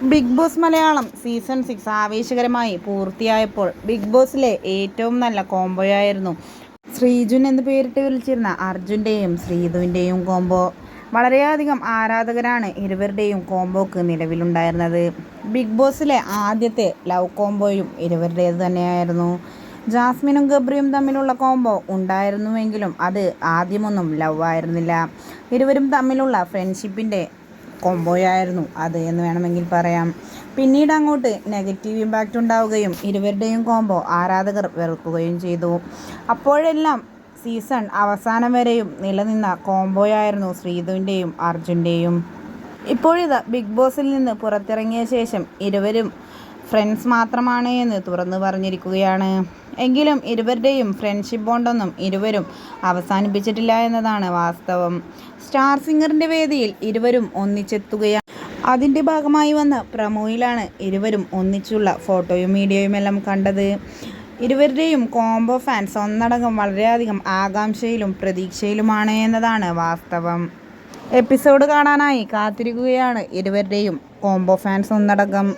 Big Boss Malayalam season six ആവേശകരമായി പൂർത്തിയായപ്പോൾ Big ബോസിലെ ഏറ്റവും നല്ല കോംബോയായിരുന്നു. ശ്രീജുൻ എന്ന് പേരിട്ട് വിളിച്ചിരുന്ന അർജുന്റെയും ശ്രീധുവിന്റെയും കോംബോ. വളരെയധികം ആരാധകരാണ് ഇരുവരുടെയും കോംബോക്ക് നിലവിലുണ്ടായിരുന്നത്. ബിഗ് ബോസിലെ ആദ്യത്തെ ലവ് കോംബോയും ഇരുവരുടേത് തന്നെയായിരുന്നു. ജാസ്മിനും ഗബ്രിയും തമ്മിലുള്ള കോംബോ ഉണ്ടായിരുന്നുവെങ്കിലും അത് ആദ്യമൊന്നും ലവ് ആയിരുന്നില്ല. ഇരുവരും തമ്മിലുള്ള ഫ്രണ്ട്ഷിപ്പിന്റെ കോംബോയായിരുന്നു അത് എന്ന് വേണമെങ്കിൽ പറയാം. പിന്നീട് അങ്ങോട്ട് നെഗറ്റീവ് ഇമ്പാക്റ്റ് ഉണ്ടാവുകയും ഇരുവരുടെയും കോംബോ ആരാധകർ വെറുക്കുകയും ചെയ്തു. അപ്പോഴെല്ലാം സീസൺ അവസാനം വരെയും നിലനിന്ന കോംബോയായിരുന്നു ശ്രീധുവിന്റെയും അർജുന്റെയും ഇപ്പോഴിതാ ബിഗ് ബോസിൽ നിന്ന് പുറത്തിറങ്ങിയ ശേഷം ഇരുവരും ഫ്രണ്ട്സ് മാത്രമാണ് എന്ന് തുറന്നു പറഞ്ഞിരിക്കുകയാണ്. എങ്കിലും ഇരുവരുടെയും ഫ്രണ്ട്ഷിപ്പ് ബോണ്ടൊന്നും ഇരുവരും അവസാനിപ്പിച്ചിട്ടില്ല എന്നതാണ് വാസ്തവം. സ്റ്റാർ സിംഗറിന്റെ വേദിയിൽ ഇരുവരും ഒന്നിച്ചെത്തുകയാണ്. അതിന്റെ ഭാഗമായി വന്ന പ്രമോയിലാണ് ഇരുവരും ഒന്നിച്ചുള്ള ഫോട്ടോയും വീഡിയോയും എല്ലാം കണ്ടത്. ഇരുവരുടെയും കോംബോ ഫാൻസ് ഒന്നടങ്കം വളരെയധികം ആകാംക്ഷയിലും പ്രതീക്ഷയിലുമാണ് എന്നതാണ് വാസ്തവം. എപ്പിസോഡ് കാണാനായി കാത്തിരിക്കുകയാണ് ഇരുവരുടെയും കോംബോ ഫാൻസ് ഒന്നടങ്കം.